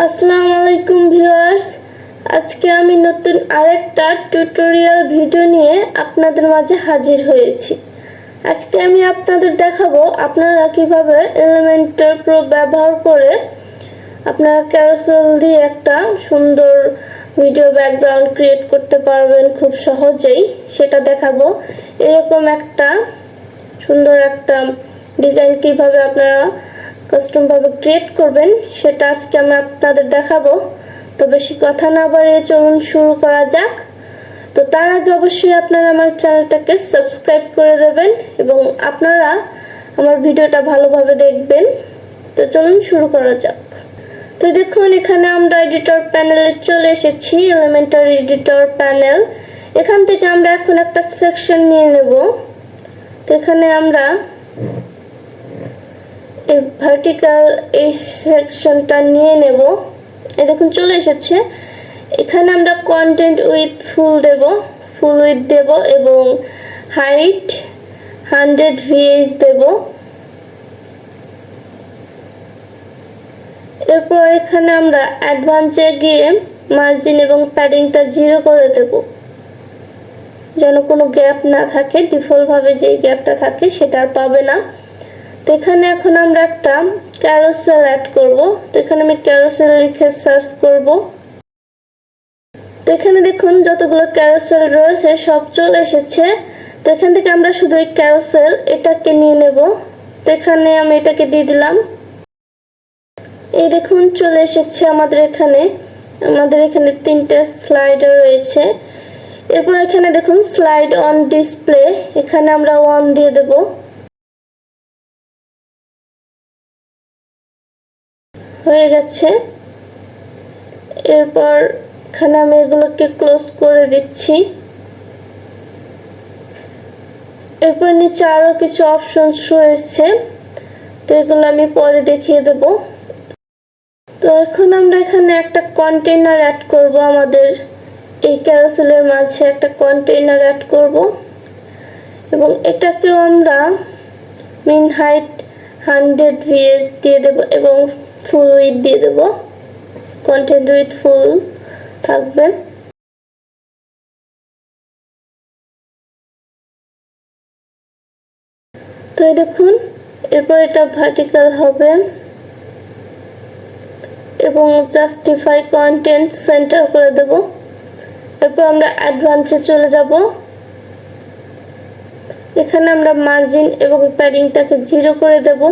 আসসালামু আলাইকুম ভিউয়ার্স। আজকে আমি নতুন আরেকটা টিউটোরিয়াল ভিডিও নিয়ে আপনাদের মাঝে হাজির হয়েছি। আজকে আমি আপনাদের দেখাবো আপনারা কীভাবে এলিমেন্টার প্রো ব্যবহার করে আপনারা ক্যারোসেল দিয়ে একটা সুন্দর ভিডিও ব্যাকগ্রাউন্ড ক্রিয়েট করতে পারবেন খুব সহজেই। সেটা দেখাবো। এরকম একটা সুন্দর একটা ডিজাইন কীভাবে আপনারা কাস্টমভাবে ক্রিয়েট করবেন, সেটা আজকে আমি আপনাদের দেখাবো। তো বেশি কথা না বাড়িয়ে চলুন শুরু করা যাক। তো তার আগে অবশ্যই আপনারা আমার চ্যানেলটাকে সাবস্ক্রাইব করে দেবেন এবং আপনারা আমার ভিডিওটা ভালোভাবে দেখবেন। তো চলুন শুরু করা যাক। তো দেখুন, এখানে আমরা এডিটর প্যানেলে চলে এসেছি এলিমেন্টার এডিটর প্যানেল এখান থেকে আমরা এখন একটা সেকশন নিয়ে নেব। তো এখানে আমরা ভার্টিক্যাল এই সেকশনটা নিয়ে নেব। এই দেখুন, চলে এসেছে। এখানে আমরা কন্টেন্ট উইথ ফুল দেব। ফুল উইথ দেব এবং হাইট হান্ড্রেড ভিএইচ দেব। এরপর এখানে আমরা অ্যাডভান্সে গিয়ে মার্জিন এবং প্যাডিংটা জিরো করে দেব। যেন কোনো গ্যাপ না থাকে ডিফল্টভাবে যে গ্যাপটা থাকে, সেটা আর পাবে না। তো এখানে এখন আমরা একটা ক্যারোসেল অ্যাড করব। তো এখানে আমি ক্যারোসেল লিখে সার্চ করব। তো এখানে দেখুন যতগুলো ক্যারোসেল রয়েছে, সব চলে এসেছে। তো এখান থেকে আমরা শুধু এই ক্যারোসেল এটাকে নিয়ে নেব। তো এখানে আমি এটাকে দিয়ে দিলাম। এই দেখুন চলে এসেছে আমাদের এখানে। আমাদের এখানে তিনটে স্লাইডার রয়েছে। এরপর এখানে দেখুন স্লাইড অন ডিসপ্লে এখানে আমরা ওয়ান দিয়ে দেবো। হয়ে গেছে। এরপর এখানে আমি এগুলোকে ক্লোজ করে দিচ্ছি। এরপর নিচে আরও কিছু অপশনস রয়েছে। তো এগুলো আমি পরে দেখিয়ে দেব। তো এখন আমরা এখানে একটা কন্টেনার অ্যাড করব আমাদের। এই ক্যারোসেলের মাঝে একটা কন্টেনার অ্যাড করব। এবং এটাকেও আমরা মিন হাইট হান্ড্রেড ভিএস দিয়ে দেব এবং ফুল উইথ দিয়ে দেব। কন্টেন্ট উইথ ফুল থাকবে। তো দেখুন, এরপর এটা ভার্টিক্যাল হবে। এবং জাস্টিফাই কন্টেন্ট সেন্টার করে দেব। এরপর আমরা অ্যাডভান্সে চলে যাব। এখানে আমরা মার্জিন এবং প্যাডিংটাকে জিরো করে দেবো।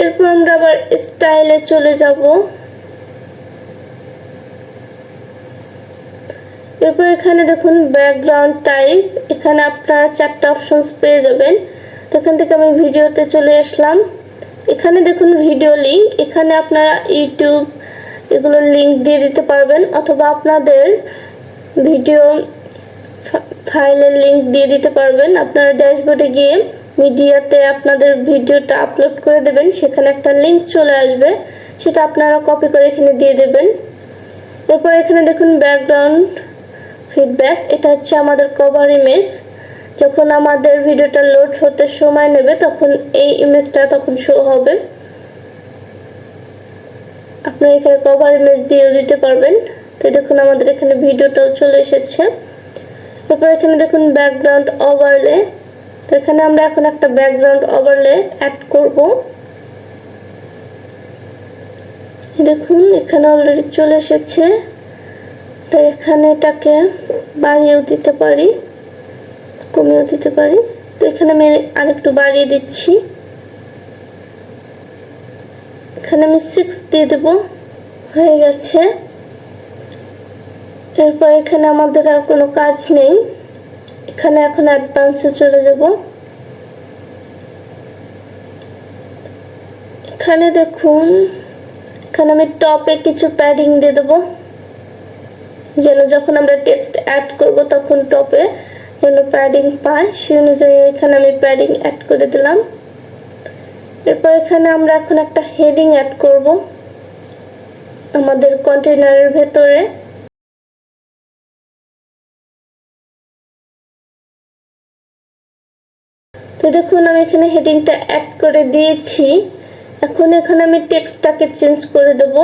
এরপর আমরা আবার স্টাইলে চলে যাব। এরপর এখানে দেখুন ব্যাকগ্রাউন্ড টাইপ এখানে আপনারা চারটা অপশনস পেয়ে যাবেন। তো এখান থেকে আমি ভিডিওতে চলে আসলাম। এখানে দেখুন ভিডিও লিঙ্ক এখানে আপনারা ইউটিউব এগুলোর লিঙ্ক দিয়ে দিতে পারবেন অথবা আপনাদের ভিডিও ফাইলের লিঙ্ক দিয়ে দিতে পারবেন। আপনারা ড্যাশবোর্ডে গিয়ে মিডিয়াতে আপনাদের ভিডিওটা আপলোড করে দেবেন, সেখানে একটা লিঙ্ক চলে আসবে, সেটা আপনারা কপি করে এখানে দিয়ে দেবেন। এরপর এখানে দেখুন ব্যাকগ্রাউন্ড ফিডব্যাক এটা হচ্ছে আমাদের কভার ইমেজ যখন আমাদের ভিডিওটা লোড হতে সময় নেবে, তখন এই ইমেজটা তখন শো হবে। আপনারা এখানে কভার ইমেজ দিয়েও দিতে পারবেন। তো দেখুন আমাদের এখানে ভিডিওটাও চলে এসেছে। এরপর এখানে দেখুন ব্যাকগ্রাউন্ড ওভারলে তো এখানে আমরা এখন একটা ব্যাকগ্রাউন্ড ওভারলে অ্যাড করব। দেখুন, এখানে অলরেডি চলে এসেছে। তো এখানে এটাকে বাড়িয়েও দিতে পারি, কমিয়েও দিতে পারি। তো এখানে আমি আরেকটু বাড়িয়ে দিচ্ছি। এখানে আমি সিক্স দিয়ে দেব, হয়ে গেছে। এরপর এখানে আমাদের আর কোনো কাজ নেই। এখানে এখন অ্যাডভান্সে চলে যাব। এখানে দেখুন, এখানে আমি টপে কিছু প্যাডিং দিয়ে দেবো। যেন যখন আমরা টেক্সট অ্যাড করব, তখন টপে যেন প্যাডিং পায়। সেই অনুযায়ী এখানে আমি প্যাডিং অ্যাড করে দিলাম। এরপর এখানে আমরা এখন একটা হেডিং অ্যাড করব। আমাদের কন্টেনারের ভেতরে। তো দেখুন আমি এখানে হেডিংটা অ্যাড করে দিয়েছি। এখন এখানে আমি টেক্সটটাকে চেঞ্জ করে দেব।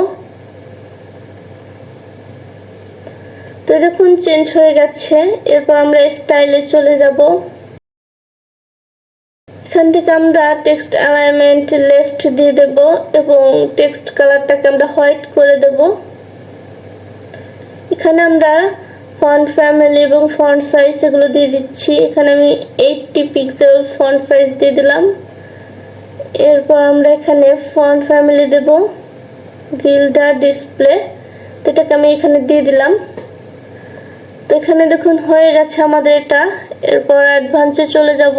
তো দেখুন চেঞ্জ হয়ে গেছে, এরপর আমরা স্টাইলে চলে যাব। এখান থেকে আমরা টেক্সট অ্যালাইনমেন্ট লেফট দিয়ে দেব এবং টেক্সট কালারটাকে আমরা হোয়াইট করে দেব। এখানে আমরা ফন্ট ফ্যামিলি এবং ফন্ট সাইজ এগুলো দিয়ে দিচ্ছি। এখানে আমি এইটটি পিক্সেল ফন্ট সাইজ দিয়ে দিলাম। এরপর আমরা এখানে ফন্ট ফ্যামিলি দেব গিল্ডার ডিসপ্লে তো এটাকে আমি এখানে দিয়ে দিলাম। তো এখানে দেখুন হয়ে গেছে আমাদের এটা। এরপর অ্যাডভান্সে চলে যাব।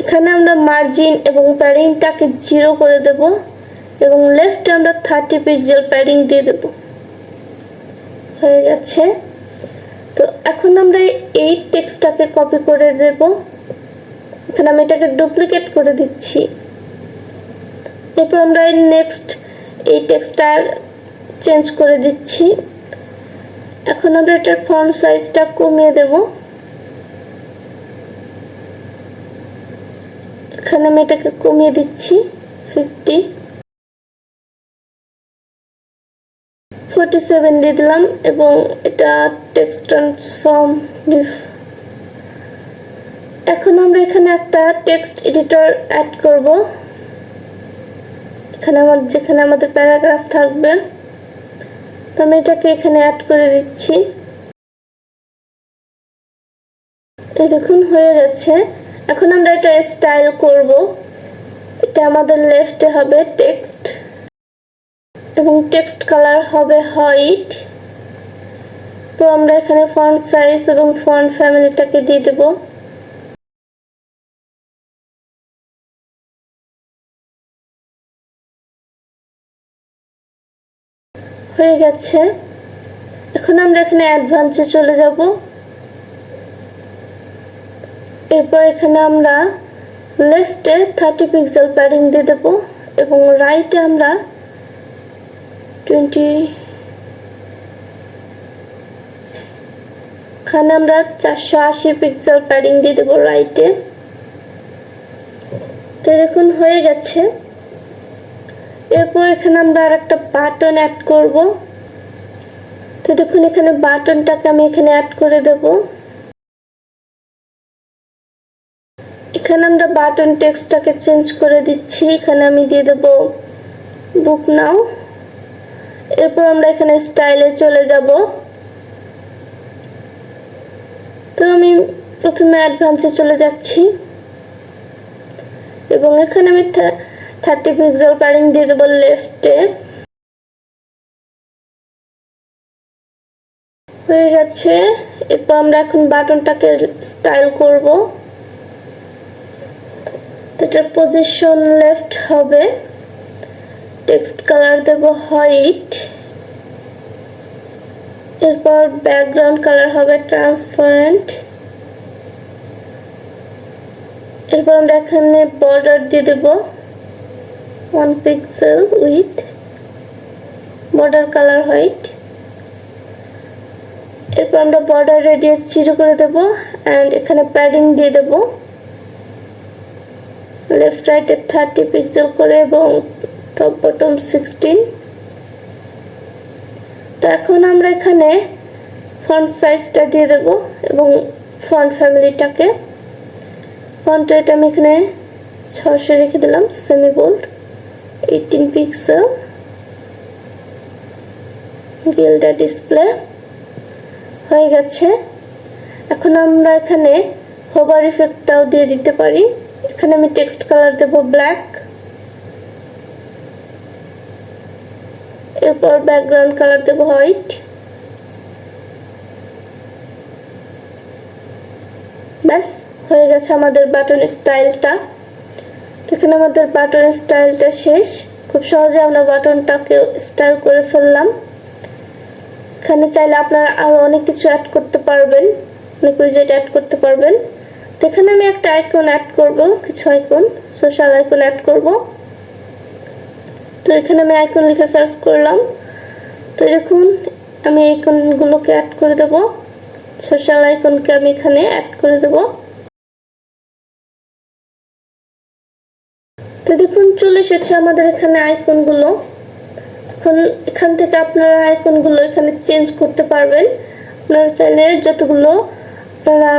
এখানে আমরা মার্জিন এবং প্যাডিংটাকে জিরো করে দেব এবং লেফটে আমরা থার্টি পিক্সেল প্যাডিং দিয়ে দেব। হয়ে গেছে। তো এখন আমরা এই টেক্সটটাকে কপি করে দেব। এখানে আমি এটাকে ডুপ্লিকেট করে দিচ্ছি। এরপর আমরা নেক্সট এই টেক্সটটা চেঞ্জ করে দিচ্ছি। এখন আমরা এটার ফন্ট সাইজটা কমিয়ে দেবো। এখানে আমি এটাকে কমিয়ে দিচ্ছি ফিফটি ফোরটি সেভেন দিয়ে দিলাম এবং এটা টেক্সট ট্রান্সফর্ম এখন আমরা এখানে একটা টেক্সট এডিটর অ্যাড করব। এখানে আমার, যেখানে আমাদের প্যারাগ্রাফ থাকবে। তো আমি এটাকে এখানে অ্যাড করে দিচ্ছি। দেখুন, হয়ে গেছে। এখন আমরা এটা স্টাইল করব। এটা আমাদের লেফটে হবে টেক্সট এবং টেক্সট কালার হবে হোয়াইট তো আমরা এখানে ফন্ট সাইজ এবং ফন্ট ফ্যামিলিটাকে দিয়ে দেব। হয়ে গেছে। এখন আমরা এখানে অ্যাডভান্সে চলে যাব। এরপর এখানে আমরা লেফটে থার্টি পিক্সেল প্যাডিং দিয়ে দেবো এবং রাইটে আমরা টোয়েন্টি এখানে আমরা চারশো আশি পিক্সেল প্যাডিং দিয়ে দেবো রাইটে তো দেখুন, হয়ে গেছে। এরপর এখানে আমরা আর একটা বাটন অ্যাড করব। তো দেখুন, এখানে বাটনটাকে আমি এখানে অ্যাড করে দেবো। এখানে আমরা বাটন টেক্সটটাকে চেঞ্জ করে দিচ্ছি। এখানে আমি দিয়ে দেব বুক নাও এরপর আমরা এখানে স্টাইলে চলে যাব। তো আমি প্রথমে অ্যাডভান্সে চলে যাচ্ছি। এবং এখানে আমি থার্টি পিক্সেল প্যারিং দিয়ে দেবো লেফটে হয়ে গেছে। এরপর আমরা এখন বাটনটাকে স্টাইল করব। এটার পজিশন লেফট হবে। টেক্সট কালার দেব হোয়াইট এরপর ব্যাকগ্রাউন্ড কালার হবে ট্রান্সপারেন্ট এরপর আমরা এখানে বর্ডার দিয়ে দেব one pixel width border colour white এরপর আমরা বর্ডার রেডিয়াস জিরো করে দেব অ্যান্ড এখানে প্যাডিং দিয়ে দেবো লেফট রাইটে থার্টি পিক্সেল করে এবং টপ বটম সিক্সটিন তো এখন আমরা এখানে ফন্ট সাইজটা দিয়ে দেব এবং ফন্ট ফ্যামিলিটাকে ফন্ট রেট আমি এখানে ছশো রেখে দিলাম semi bold eighteen pixel Gilda display হয়ে গেছে। এখন আমরা এখানে হোভার ইফেক্টটাও দিয়ে দিতে পারি। এখানে আমি টেক্সট কালার দেব ব্ল্যাক এরপর ব্যাকগ্রাউন্ড কালার দেব হোয়াইট ব্যাস, হয়ে গেছে আমাদের বাটন স্টাইলটা এখানে আমাদের বাটন স্টাইলটা শেষ। খুব সহজে আমরা বাটনটাকে স্টাইল করে ফেললাম। এখানে চাইলে আপনারা আরও অনেক কিছু অ্যাড করতে পারবেন। অনেক উইজেট অ্যাড করতে পারবেন। তো এখানে আমি একটা আইকন অ্যাড করব, কিছু আইকন সোশ্যাল আইকন অ্যাড করব। তো এখানে আমি আইকন লিখে সার্চ করলাম। তো দেখুন, আমি আইকনগুলোকে অ্যাড করে দেব। সোশ্যাল আইকনকে আমি এখানে অ্যাড করে দেবো। তো দেখুন, চলে এসেছে আমাদের এখানে আইকনগুলো এখন এখান থেকে আপনারা আইকনগুলো এখানে চেঞ্জ করতে পারবেন। আপনারা চাইলে যতগুলো আপনারা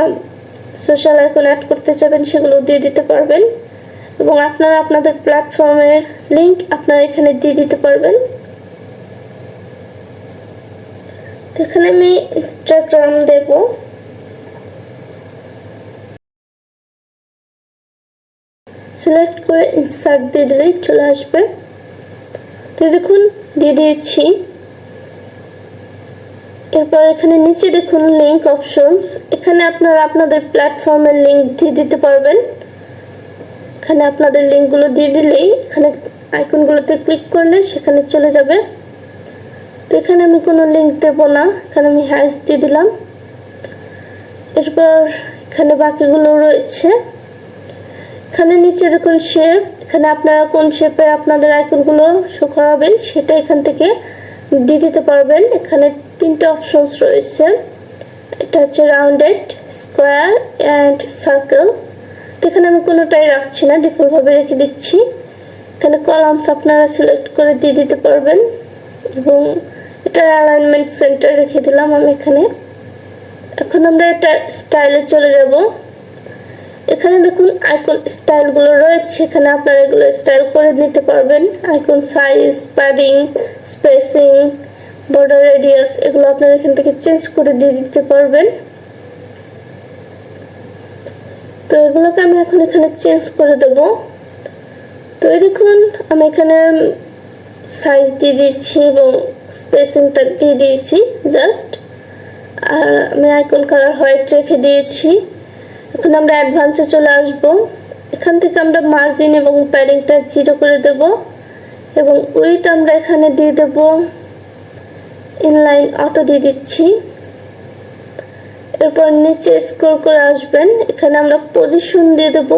সোশ্যাল আইকন অ্যাড করতে চাবেন সেগুলো দিয়ে দিতে পারবেন। এবং আপনারা আপনাদের প্ল্যাটফর্মের লিংক আপনারা এখানে দিয়ে দিতে পারবেন। এখানে আমি ইনস্টাগ্রাম দেব। সিলেক্ট করে ইনসার্ট দিয়ে দিলেই চলে আসবে। তো দেখুন, দিয়ে দিয়েছি। এরপর এখানে নিচে দেখুন লিঙ্ক অপশনস এখানে আপনারা আপনাদের প্ল্যাটফর্মের লিঙ্ক দিয়ে দিতে পারবেন। এখানে আপনাদের লিঙ্কগুলো দিয়ে দিলেই এখানে আইকনগুলোতে ক্লিক করলে সেখানে চলে যাবে। তো এখানে আমি কোনো লিঙ্ক দেবো না, এখানে আমি হ্যাশ দিয়ে দিলাম। এরপর এখানে বাকিগুলো রয়েছে। এখানে নিচে দেখুন শেপ, এখানে আপনারা কোন শেপে আপনাদের আইকনগুলো শো করাবেন সেটা এখান থেকে দিয়ে দিতে পারবেন। এখানে তিনটে অপশনস রয়েছে। এটা হচ্ছে রাউন্ডেড, স্কোয়ার, অ্যান্ড সার্কেল। এখানে আমি কোনোটাই রাখছি না ডিফল্টভাবে রেখে দিচ্ছি। এখানে কলামস আপনারা সিলেক্ট করে দিয়ে দিতে পারবেন। এবং এটার অ্যালাইনমেন্ট সেন্টার রেখে দিলাম আমি এখানে। এখন আমরা এটা স্টাইলে চলে যাব। এখানে দেখুন আইকন স্টাইলগুলো রয়েছে, এখানে আপনারা এগুলো স্টাইল করে নিতে পারবেন। Icon size padding spacing border radius এগুলো আপনারা এখান থেকে চেঞ্জ করে দিয়ে দিতে পারবেন। তো এগুলোকে আমি এখন এখানে চেঞ্জ করে দেব। তো এই দেখুন, আমি এখানে সাইজ দিয়ে দিয়েছি এবং স্পেসিংটা দিয়ে দিয়েছি জাস্ট আর আমি আইকন কালার হোয়াইট রেখে দিয়েছি। এখন আমরা অ্যাডভান্সে চলে আসব। এখান থেকে আমরা মার্জিন এবং প্যাডিংটা জিরো করে দেব এবং উইথ আমরা এখানে দিয়ে দেব। ইনলাইন অটো দিয়ে দিচ্ছি। এরপর নিচে স্ক্রল করে আসবেন। এখানে আমরা পজিশন দিয়ে দেব।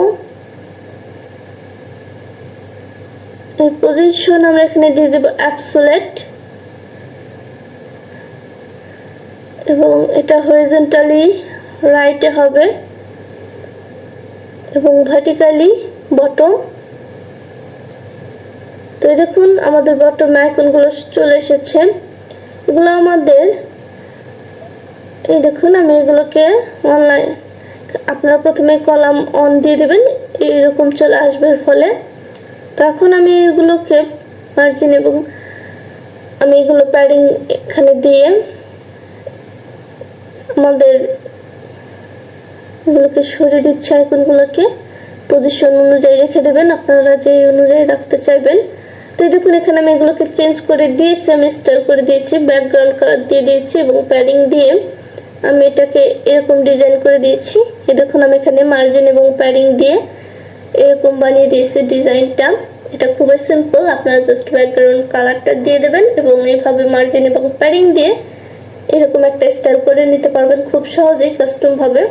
এই পজিশন আমরা এখানে দিয়ে দেব অ্যাপসোলেট এবং এটা হরিজেন্টালি রাইটে হবে। এবং ভার্টিক্যালি বটম তো দেখুন, আমাদের বটম আইকনগুলো চলে এসেছে। এগুলো আমাদের এই দেখুন, আমি এগুলোকে অনলাইন আপনারা প্রথমে কলাম অন দিয়ে দেবেন, এইরকম চলে আসবে ফলে। তো এখন আমি এগুলোকে মার্জিন এবং আমি এগুলো প্যাডিং এখানে দিয়ে আমাদের এগুলোকে সরিয়ে দিচ্ছে আইকনগুলোকে। পজিশন অনুযায়ী রেখে দেবেন, আপনারা যে অনুযায়ী রাখতে চাইবেন। তো দেখুন, এখানে আমি এগুলোকে চেঞ্জ করে দিয়েছি আমি স্টাইল করে দিয়েছি ব্যাকগ্রাউন্ড কালার দিয়ে দিয়েছি এবং প্যাডিং দিয়ে আমি এটাকে এরকম ডিজাইন করে দিয়েছি। এই দেখুন, আমি এখানে মার্জিন এবং প্যাডিং দিয়ে এরকম বানিয়ে দিয়েছি ডিজাইনটা এটা খুবই সিম্পল আপনারা জাস্ট ব্যাকগ্রাউন্ড কালারটা দিয়ে দেবেন এবং এইভাবে মার্জিন এবং প্যাডিং দিয়ে এরকম একটা স্টাইল করে নিতে পারবেন খুব সহজেই কাস্টমভাবে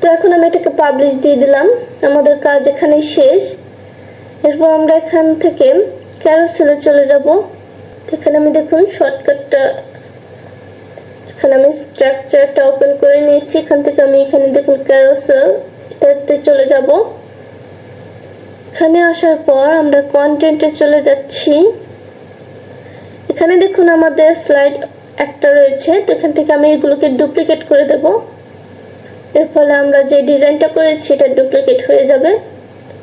তো এখন আমি এটাকে পাবলিশ দিয়ে দিলাম। আমাদের কাজ এখানেই শেষ। এরপর আমরা এখান থেকে ক্যারোসেলে চলে যাব। এখানে আমি দেখুন শর্টকাটটা এখানে আমি স্ট্রাকচারটা ওপেন করে নিয়েছি। এখান থেকে আমি এখানে দেখুন ক্যারোসেল এটাতে চলে যাব। এখানে আসার পর আমরা কন্টেন্টে চলে যাচ্ছি। এখানে দেখুন আমাদের স্লাইড একটা রয়েছে। তো এখান থেকে আমি এগুলোকে ডুপ্লিকেট করে দেব। এর ফলে আমরা যে ডিজাইনটা করেছি, এটা ডুপ্লিকেট হয়ে যাবে।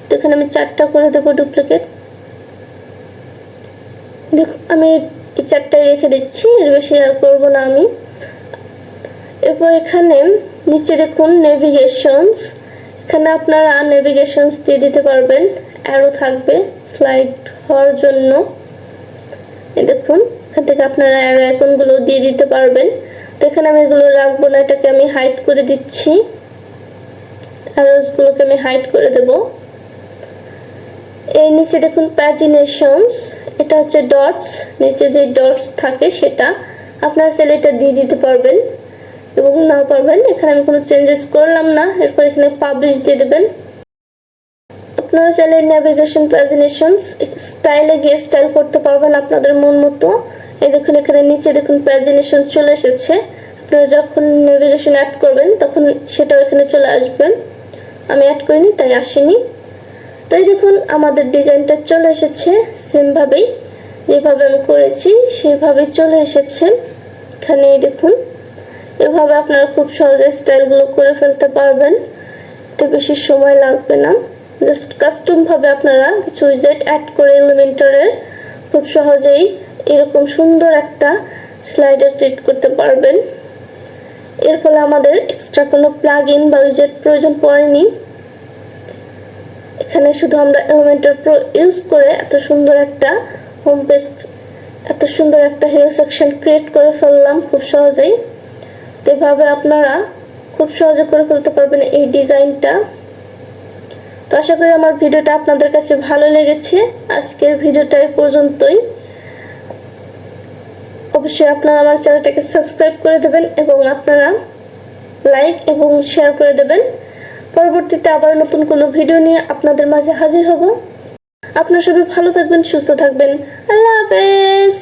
তো এখানে আমি চারটা করে দেব ডুপ্লিকেট দেখুন, আমি এই চারটায় রেখে দিচ্ছি। এর বেশি আর করব না আমি। এরপর এখানে নিচে দেখুন নেভিগেশনস এখানে আপনারা নেভিগেশনস দিয়ে দিতে পারবেন। অ্যারো থাকবে স্লাইড হওয়ার জন্য। দেখুন, এখান থেকে আপনারা অ্যারো আইকনগুলো দিয়ে দিতে পারবেন। তো এখানে আমি এগুলো রাখব না, এটাকে আমি হাইড করে দিচ্ছি। অ্যারোসগুলোকে আমি হাইড করে দেব। এর নিচে দেখুন প্যাজিনেশনস এটা হচ্ছে ডটস নিচে যে ডটস থাকে সেটা আপনারা চাইলে এটা দিয়ে দিতে পারবেন। এবং নাও পারবেন, এখানে আমি কোনো চেঞ্জেস করলাম না। এরপর এখানে পাবলিশ দিয়ে দেবেন। আপনারা চাইলে ন্যাভিগেশন প্রেজেন্টেশন স্টাইলে গিয়ে স্টাইল করতে পারবেন আপনাদের মন মতো। এই দেখুন, এখানে নিচে দেখুন প্রেজেন্টেশন চলে এসেছে। আপনারা যখন নেভিগেশন অ্যাড করবেন, তখন সেটাও এখানে চলে আসবেন আমি অ্যাড করিনি, তাই আসেনি। তাই দেখুন, আমাদের ডিজাইনটা চলে এসেছে সেমভাবেই যেভাবে আমি করেছি, সেইভাবেই চলে এসেছে। এখানে দেখুন এভাবে আপনারা খুব সহজে স্টাইলগুলো করে ফেলতে পারবেন। এতে বেশি সময় লাগবে না। জাস্ট কাস্টমভাবে আপনারা কিছু উইজেট অ্যাড করে এলিমেন্টরের খুব সহজেই এরকম সুন্দর একটা স্লাইডার ক্রিয়েট করতে পারবেন। এর ফলে আমাদের এক্সট্রা কোনো প্লাগ ইন বা উইজেট প্রয়োজন পড়েনি। এখানে শুধু আমরা এলিমেন্টর প্রো ইউজ করে এত সুন্দর একটা হোম পেজ এত সুন্দর একটা হিরো সেকশন ক্রিয়েট করে ফেললাম খুব সহজেই। তো এভাবে আপনারা খুব সহজে করে ফেলতে পারবেন এই ডিজাইনটা। তো আশা করি আমার ভিডিওটা আপনাদের কাছে ভালো লেগেছে। আজকের ভিডিওটা পর্যন্তই। অবশ্যই আপনারা আমার চ্যানেলটাকে সাবস্ক্রাইব করে দেবেন এবং আপনারা লাইক এবং শেয়ার করে দেবেন। পরবর্তীতে আবার নতুন কোনো ভিডিও নিয়ে আপনাদের মাঝে হাজির হব। আপনারা সবাই ভালো থাকবেন, সুস্থ থাকবেন। আল্লাহ হাফেজ!